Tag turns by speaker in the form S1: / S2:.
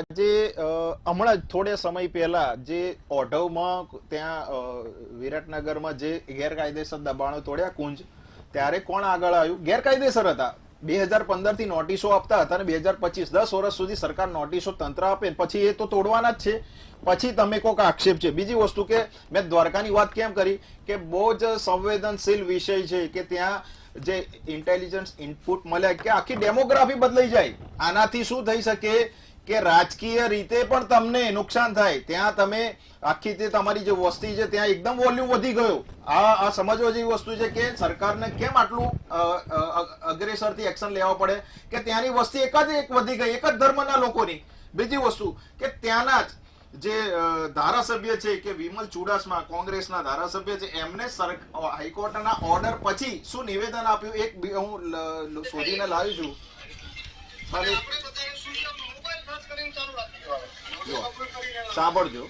S1: આજે હમણાં જ થોડે સમય પહેલા જે ઓઢવમાં ત્યાં વિરાટનગરમાં જે ગેરકાયદેસર દબાણો તોડ્યા કુંજ, ત્યારે કોણ આગળ આવ્યું? ગેરકાયદેસર હતા. બે હજાર પંદરથી નોટિસો આપતા હતા અને બે હજાર પચીસ, દસ વર્ષ સુધી સરકાર નોટિસો તંત્ર આપે પછી એ તો તોડવાના જ છે. પછી તમે કોઈક આક્ષેપ છે. બીજી વસ્તુ કે, મેં દ્વારકાની વાત કેમ કરી? કે બહુ જ સંવેદનશીલ વિષય છે કે ત્યાં જે ઇન્ટેલિજન્સ ઇનપુટ મળ્યા કે આખી ડેમોગ્રાફી બદલાઈ જાય. આનાથી શું થઈ શકે? કે રાજકીય રીતે પણ તમને નુકસાન થાય. ત્યાં તમે આખી તે તમારી જે વસ્તી છે, ત્યાં એકદમ વોલ્યુમ વધી ગયો. આ આ સમજવા જેવી વસ્તુ છે કે સરકારને કેમ આટલું અગ્રેસરથી એક્શન લેવા પડે? કે ત્યાંની વસ્તી એક જ એક વધી ગઈ, એક જ ધર્મના લોકોની. બીજી વસ્તુ કે ત્યાંના જ જે ધારાસભ્ય છે કે વિમલ ચુડાસમા, કોંગ્રેસના ધારાસભ્ય છે, એમને હાઈકોર્ટના ઓર્ડર પછી શું નિવેદન આપ્યું? એક હું શોધીને લાવી છું. સાંભળજો.